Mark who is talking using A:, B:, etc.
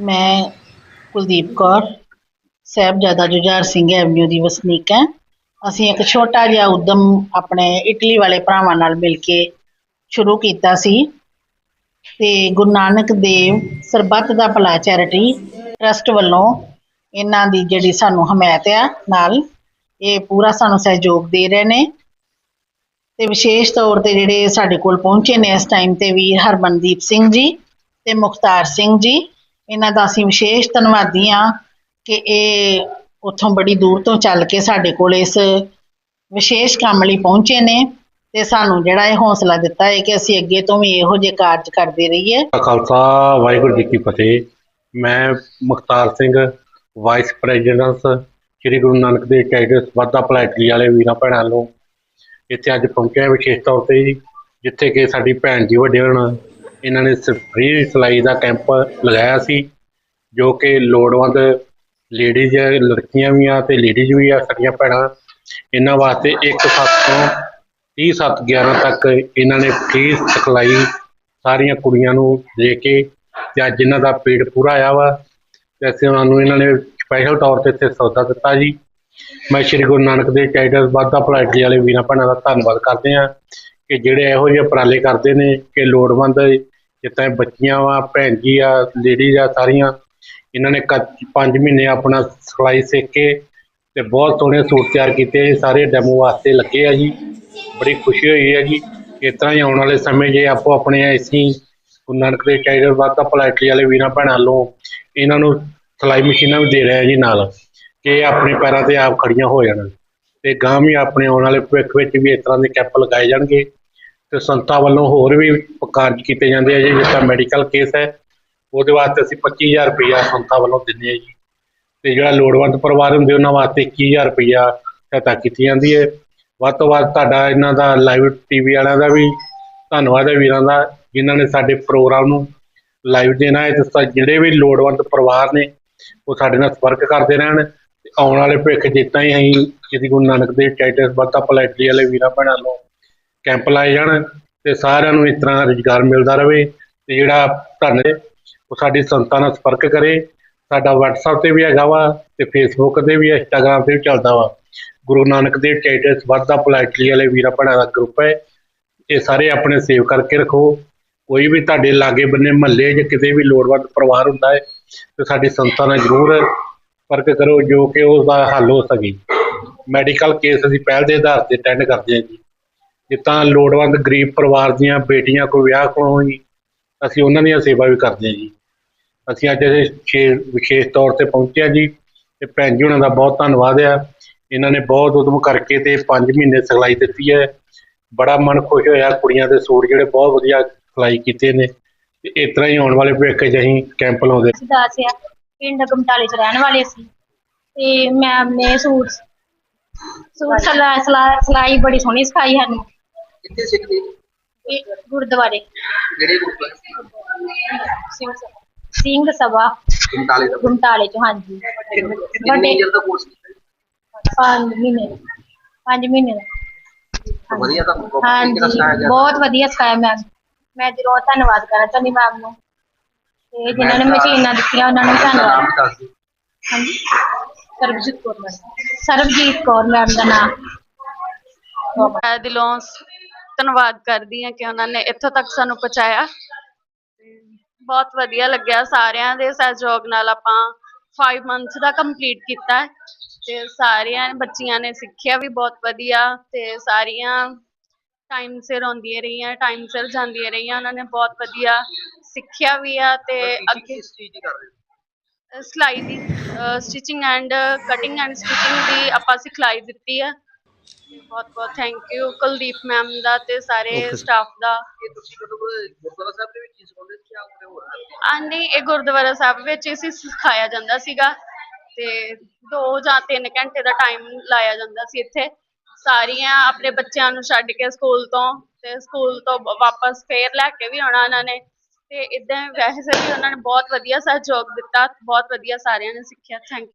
A: ਮੈਂ ਕੁਲਦੀਪ ਕੌਰ, ਸਾਹਿਬਜ਼ਾਦਾ ਜੁਝਾਰ ਸਿੰਘ ਐਵਨਿਊ ਦੀ ਵਸਨੀਕ ਹਾਂ। ਅਸੀਂ ਇੱਕ ਛੋਟਾ ਜਿਹਾ ਉਦਮ ਆਪਣੇ ਇਟਲੀ ਵਾਲੇ ਭਰਾਵਾਂ ਨਾਲ ਮਿਲ ਕੇ ਸ਼ੁਰੂ ਕੀਤਾ ਸੀ ਤੇ ਗੁਰੂ ਨਾਨਕ ਦੇਵ ਸਰਬੱਤ ਦਾ ਭਲਾ ਚੈਰਿਟੀ ਟਰਸਟ ਵੱਲੋਂ ਇਹਨਾਂ ਦੀ ਜਿਹੜੀ ਸਾਨੂੰ ਹਮਾਇਤ ਆ ਨਾਲ ਇਹ ਪੂਰਾ ਸਾਨੂੰ ਸਹਿਯੋਗ ਦੇ ਰਹੇ ਨੇ ਤੇ ਵਿਸ਼ੇਸ਼ ਤੌਰ ਤੇ ਜਿਹੜੇ ਸਾਡੇ ਕੋਲ ਪਹੁੰਚੇ ਨੇ ਇਸ ਟਾਈਮ ਤੇ ਵੀਰ ਹਰਮਨਦੀਪ ਸਿੰਘ ਜੀ ਤੇ ਮੁਖਤਾਰ ਸਿੰਘ ਜੀ, ਇਹਨਾਂ ਦਾ ਅਸੀਂ ਵਿਸ਼ੇਸ਼ ਧੰਨਵਾਦੀ ਹਾਂ ਕਿ ਇਹ ਉੱਥੋਂ ਬੜੀ ਦੂਰ ਤੋਂ ਚੱਲ ਕੇ ਸਾਡੇ ਕੋਲ ਇਸ ਵਿਸ਼ੇਸ਼ ਕੰਮ ਲਈ ਪਹੁੰਚੇ ਨੇ ਤੇ ਸਾਨੂੰ ਜਿਹੜਾ ਇਹ ਹੌਸਲਾ ਦਿੱਤਾ ਹੈ ਕਿ ਅਸੀਂ ਅੱਗੇ ਤੋਂ ਵੀ ਇਹੋ ਜਿਹੇ ਕਾਰਜ ਕਰਦੇ ਰਹੀਏ।
B: ਖਾਲਸਾ, ਵਾਹਿਗੁਰੂ ਜੀ ਕੀ ਫਤਿਹ। ਮੈਂ Mukhtar Singh vice president Shri Guru Nanak Dev charitable ਵਾਧਾ ਭਲਾਈਟਲੀ ਵਾਲੇ ਵੀਰਾਂ ਭੈਣਾਂ ਨੂੰ ਇੱਥੇ ਅੱਜ ਪਹੁੰਚਿਆ ਵਿਸ਼ੇਸ਼ ਤੌਰ ਤੇ ਜਿੱਥੇ ਕਿ ਸਾਡੀ ਭੈਣ ਜੀ ਵੱਡੇ ਹੋਣ ਇਹਨਾਂ ਨੇ ਫ੍ਰੀ ਸਿਲਾਈ ਦਾ ਕੈਂਪ ਲਗਾਇਆ ਸੀ, ਜੋ ਕਿ ਲੋੜਵੰਦ ਲੇਡੀਜ਼ ਲੜਕੀਆਂ ਵੀ ਆ ਤੇ ਲੇਡੀਜ਼ ਵੀ ਆ, ਸਾਡੀਆਂ ਭੈਣਾਂ। ਇਹਨਾਂ ਵਾਸਤੇ 1 ਸੱਤ ਤੋਂ 30 ਸੱਤ 11 ਤੱਕ ਇਹਨਾਂ ਨੇ ਫ੍ਰੀ ਸਿਖਲਾਈ ਸਾਰੀਆਂ ਕੁੜੀਆਂ ਨੂੰ ਦੇ ਕੇ ਤੇ ਅੱਜ ਇਹਨਾਂ ਦਾ ਪੇਟ ਪੂਰਾ ਆਇਆ ਵਾ। ਤੇ ਅਸੀਂ ਉਹਨਾਂ ਨੂੰ ਇਹਨਾਂ ਨੇ ਸਪੈਸ਼ਲ ਤੌਰ ਤੇ ਇੱਥੇ ਸੌਦਾ ਦਿੱਤਾ ਜੀ। ਮੈਂ ਸ਼੍ਰੀ ਗੁਰੂ ਨਾਨਕ ਦੇਵ ਚੈਰਿਟੇਬਲ ਵਾਧਾ ਭਲਾਈ ਵਾਲੇ ਵੀਰਾਂ ਭੈਣਾਂ ਦਾ ਧੰਨਵਾਦ ਕਰਦੇ ਹਾਂ। ਕਿ ਜਿਹੜੇ ਇਹੋ ਜਿਹੇ ਉਪਰਾਲੇ ਕਰਦੇ ਨੇ ਕਿ ਲੋੜਵੰਦ ਜਿੱਦਾਂ ਇਹ ਬੱਚੀਆਂ ਵਾ, ਭੈਣ ਜੀ ਆ ਲੇਡੀਜ਼ ਆ ਸਾਰੀਆਂ, ਇਹਨਾਂ ਨੇ 5 ਮਹੀਨੇ ਆਪਣਾ ਸਿਖਲਾਈ ਸਿੱਖ ਕੇ ਤੇ ਬਹੁਤ ਸੋਹਣੇ ਸੂਟ ਤਿਆਰ ਕੀਤੇ ਜੀ ਸਾਰੇ ਡੈਮੋ ਵਾਸਤੇ ਲੱਗੇ ਆ ਜੀ। ਬੜੀ ਖੁਸ਼ੀ ਹੋਈ ਹੈ ਜੀ ਇਸ ਤਰ੍ਹਾਂ ਹੀ ਆਉਣ ਵਾਲੇ ਸਮੇਂ ਜੇ ਆਪੋ ਆਪਣੇ ਅਸੀਂ ਗੁਰੂ ਨਾਨਕ ਦੇਵ ਚੈਰਿਟੇਬਲ ਵਾਧਾ ਭਲਾਈਟਲੀ ਵਾਲੇ ਵੀਰਾਂ ਭੈਣਾਂ ਵੱਲੋਂ ਇਹਨਾਂ ਨੂੰ ਸਿਲਾਈ ਮਸ਼ੀਨਾਂ ਵੀ ਦੇ ਰਹੇ ਜੀ ਨਾਲ, ਕਿ ਆਪਣੇ ਪੈਰਾਂ ਤੇ ਆਪ ਖੜੀਆਂ ਹੋ ਜਾਣ ਤੇ ਗਾਂ ਵੀ ਆਪਣੇ ਆਉਣ ਵਾਲੇ ਭਵਿੱਖ ਵਿੱਚ ਵੀ ਇਸ ਤਰ੍ਹਾਂ ਦੇ ਕੈਂਪ ਲਗਾਏ ਜਾਣਗੇ। ਤੇ ਸੰਸਥਾ ਵੱਲੋਂ ਹੋਰ ਵੀ ਕਾਰਜ ਕੀਤੇ ਜਾਂਦੇ ਆ ਜੀ, ਜਿਸ ਤਰ੍ਹਾਂ ਮੈਡੀਕਲ ਕੇਸ ਹੈ, ਉਹਦੇ ਵਾਸਤੇ ਅਸੀਂ 25000 ਰੁਪਇਆ ਸੰਸਥਾ ਵੱਲੋਂ ਦਿੰਦੇ ਆ ਜੀ। ਤੇ ਜਿਹੜਾ ਲੋੜਵੰਦ ਪਰਿਵਾਰ ਹੁੰਦੇ, ਉਹਨਾਂ ਵਾਸਤੇ 21000 ਰੁਪਇਆ ਸਹਾਇਤਾ ਕੀਤੀ ਜਾਂਦੀ ਹੈ। ਵੱਧ ਤੋਂ ਵੱਧ ਤੁਹਾਡਾ ਇਹਨਾਂ ਦਾ ਲਾਈਵ ਟੀਵੀ ਵਾਲਿਆਂ ਦਾ ਵੀ ਧੰਨਵਾਦ ਹੈ ਵੀਰਾਂ ਦਾ, ਜਿਨ੍ਹਾਂ ਨੇ ਸਾਡੇ ਪ੍ਰੋਗਰਾਮ ਨੂੰ ਲਾਈਵ ਦੇਣਾ ਹੈ। ਤੇ ਜਿਹੜੇ ਵੀ ਲੋੜਵੰਦ ਪਰਿਵਾਰ ਨੇ, ਉਹ ਸਾਡੇ ਨਾਲ ਸੰਪਰਕ ਕਰਦੇ ਰਹਿਣ। ਤੇ ਆਉਣ ਵਾਲੇ ਭਵਿੱਖ ਜਿੱਦਾਂ ਹੀ ਅਸੀਂ, ਸ੍ਰੀ ਗੁਰੂ ਨਾਨਕ ਦੇਵ ਚੈਰਿਟੇਬਲ ਬਤਾ ਭਲਾਈਟਲੀ ਵਾਲੇ ਵੀਰਾਂ ਭੈਣਾਂ ਨੂੰ ਕੈਂਪ ਲਾਏ ਜਾਣ ਤੇ ਸਾਰਿਆਂ ਨੂੰ ਇਸ ਤਰ੍ਹਾਂ ਰੁਜ਼ਗਾਰ ਮਿਲਦਾ ਰਹੇ ਤੇ ਜਿਹੜਾ ਧੰਨੇ ਉਹ ਸਾਡੀ ਸੰਸਥਾ ਨਾਲ ਸੰਪਰਕ ਕਰੇ। ਸਾਡਾ WhatsApp ਤੇ ਵੀ ਹੈਗਾ ਵਾ ਤੇ Facebook ਤੇ ਵੀ ਹੈ, Instagram ਤੇ ਵੀ ਚੱਲਦਾ ਵਾ। ਗੁਰੂ ਨਾਨਕ ਦੇਵ ਚੈਰਿਟੇਬਲ ਵਾਧਾ ਭਲਾਈਟਲੀ ਵਾਲੇ ਵੀਰਾਂ ਭੈਣਾਂ ਦਾ ਗਰੁੱਪ ਹੈ। ਇਹ ਸਾਰੇ ਆਪਣੇ ਸੇਵ ਕਰਕੇ ਰੱਖੋ। ਕੋਈ ਵੀ ਤੁਹਾਡੇ ਲਾਗੇ ਬੰਨੇ ਮਹੱਲੇ ਜਾਂ ਕਿਤੇ ਵੀ ਲੋੜਵੰਦ ਪਰਿਵਾਰ ਹੁੰਦਾ ਹੈ ਤੇ ਸਾਡੀ ਸੰਸਥਾ ਨਾਲ ਜ਼ਰੂਰ ਸੰਪਰਕ ਕਰੋ ਜੋ ਕਿ ਉਸ ਦਾ ਹੱਲ ਹੋ ਸਕੇ। ਮੈਡੀਕਲ ਕੇਸ ਅਸੀਂ ਪਹਿਲ ਦੇ ਆਧਾਰ ਤੇ ਅਟੈਂਡ ਕਰਦੇ ਹਾਂ ਜੀ। ਜਿੱਦਾਂ ਲੋੜਵੰਦ ਗਰੀਬ ਪਰਿਵਾਰ ਦੀਆਂ ਬੇਟੀਆਂ ਕੋਈ ਵਿਆਹ ਕੋਲੋਂ ਹੋਈ ਅਸੀਂ ਉਹਨਾਂ ਦੀਆਂ ਸੇਵਾ ਵੀ ਕਰਦੇ ਹਾਂ ਜੀ। ਅਸੀਂ ਅੱਜ ਇਹ ਵਿਸ਼ੇਸ਼ ਤੌਰ ਤੇ ਪਹੁੰਚੇ ਜੀ ਤੇ ਭੈਣ ਜੀ ਉਹਨਾਂ ਦਾ ਬਹੁਤ ਧੰਨਵਾਦ ਆ। ਇਹਨਾਂ ਨੇ ਬਹੁਤ ਉਦਮ ਕਰਕੇ ਤੇ 5 ਮਹੀਨੇ ਸਿਖਲਾਈ ਦਿੱਤੀ ਹੈ। ਬੜਾ ਮਨ ਖੁਸ਼ ਹੋਇਆ ਕੁੜੀਆਂ ਦੇ ਸੂਟ ਜਿਹੜੇ ਬਹੁਤ ਵਧੀਆ ਸਿਖਲਾਈ ਕੀਤੇ ਨੇ। ਤੇ ਇਸ ਤਰ੍ਹਾਂ ਹੀ ਆਉਣ ਵਾਲੇ ਭਵਿੱਖ 'ਚ ਅਸੀਂ ਕੈਂਪ ਲਾਉਂਦੇ
C: ਅਸੀਂ ਦਾਸ ਪਿੰਡ ਗਮਟਾਲੇ ਚ ਰਹਿਣ ਵਾਲੇ ਸੀ। ਤੇ ਮੈਮ ਨੇ ਸੂਟ ਸੂਟ ਸਲਾ ਬੜੀ ਸੋਹਣੀ ਸਿਖਾਈ ਸਾਨੂੰ।
D: ਕਿੱਥੇ ਸਿੱਖਦੇ
C: ਇਹ ਗੁਰਦੁਆਰੇ।
D: ਕਿਹੜੇ ਗੁਰਦੁਆਰੇ
C: ਸਿੰਘ ਸਭਾ। ਸਿੰਘ ਸਭਾ।
D: ਗੁੰਟਾਲੇ ਦਾ।
C: ਗਮਟਾਲੇ ਚ ਹਾਂਜੀ।
D: ਕਿੰਨੇ ਚਿਰ ਦਾ ਕੋਰਸ ਕੀਤਾ
C: ਪੰਜ ਮਹੀਨੇ ਦਾ। ਪੰਜ ਮਹੀਨੇ ਦਾ।
D: ਵਧੀਆ ਤਾਂ
C: ਹਾਂਜੀ। ਬਹੁਤ ਵਧੀਆ ਸਿਖਾਇਆ ਮੈਮ ਮੈਂ ਦਿਲੋਂ ਧੰਨਵਾਦ ਕਰਨਾ ਚਾਹੁੰਦੀ ਮੈਮ ਨੂੰ। ਤੇ ਜਿਨ੍ਹਾਂ ਨੇ ਮਸ਼ੀਨਾਂ ਦਿੱਤੀਆਂ ਉਹਨਾਂ ਨੂੰ ਧੰਨਵਾਦ। ਹਾਂਜੀ। ਸਰਬਜੀਤ ਕੌਰ ਮੈਮ। ਸਰਬਜੀਤ ਕੌਰ ਮੈਮ ਦਾ ਨਾਮ।
E: ਮੈਂ ਦਿਲੋਂ ਧੰਨਵਾਦ ਕਰਦੀ ਹਾਂ ਕਿ ਉਹਨਾਂ ਨੇ ਇੱਥੋਂ ਤੱਕ ਸਾਨੂੰ ਪਹੁੰਚਾਇਆ। ਬਹੁਤ ਵਧੀਆ ਲੱਗਿਆ ਸਾਰਿਆਂ ਦੇ ਸਹਿਯੋਗ ਨਾਲ ਆਪਾਂ 5 ਮੰਥਸ ਦਾ ਕੰਪਲੀਟ ਕੀਤਾ ਤੇ ਸਾਰੀਆਂ ਬੱਚੀਆਂ ਨੇ ਸਿੱਖਿਆ ਵੀ ਬਹੁਤ ਵਧੀਆ ਤੇ ਸਾਰੀਆਂ ਟਾਈਮ ਸਿਰ ਆਉਂਦੀਆਂ ਰਹੀਆਂ ਟਾਈਮ ਸਿਰ ਜਾਂਦੀਆਂ ਰਹੀਆਂ ਉਹਨਾਂ ਨੇ ਬਹੁਤ ਵਧੀਆ ਸਿੱਖਿਆ ਵੀ ਆ ਤੇ ਅੱਗੇ ਸਿਲਾਈ ਦੀ stitching and cutting and stitching ਦੀ ਆਪਾਂ ਸਿਖਲਾਈ ਦਿੱਤੀ ਹੈ ਬਹੁਤ ਬਹੁਤ ਥੈਂਕ ਯੂ ਕੁਲਦੀਪ ਮੈਮ ਦਾ ਤੇ ਸਾਰੇ ਸਟਾਫ ਦਾ
D: ਇਹ ਤੁਸੀਂ ਮਤਲਬ ਗੁਰਦੁਆਰਾ ਸਾਹਿਬ ਦੇ। ਵਿੱਚ ਹੀ ਸਿਖਾਉਂਦੇ ਸੀ ਜਾਂ ਕਿਤੇ ਹੋਰ
E: ਆਂਦੀ ਇਹ ਗੁਰਦੁਆਰਾ ਸਾਹਿਬ ਵਿੱਚ ਹੀ ਸੀ ਸਿਖਾਇਆ ਜਾਂਦਾ ਸੀਗਾ ਤੇ 2 ਜਾਂ 3 ਘੰਟੇ ਦਾ ਟਾਈਮ ਲਾਇਆ ਜਾਂਦਾ ਸੀ ਇੱਥੇ। ਸਾਰੀਆਂ ਆਪਣੇ ਬੱਚਿਆਂ ਨੂੰ ਛੱਡ ਕੇ ਸਕੂਲ ਤੋਂ ਤੇ ਸਕੂਲ ਤੋਂ ਬ- ਵਾਪਸ ਫੇਰ ਲੈ ਕੇ ਵੀ ਆਉਣਾ ਉਹਨਾਂ ਨੇ। ਤੇ ਇਦਾਂ ਵੈਸੇ ਵੀ ਉਹਨਾਂ ਨੇ ਬਹੁਤ ਵਧੀਆ ਸਹਿਯੋਗ ਦਿੱਤਾ ਬਹੁਤ ਵਧੀਆ ਸਾਰਿਆਂ ਨੇ ਸਿੱਖਿਆ। ਥੈਂਕ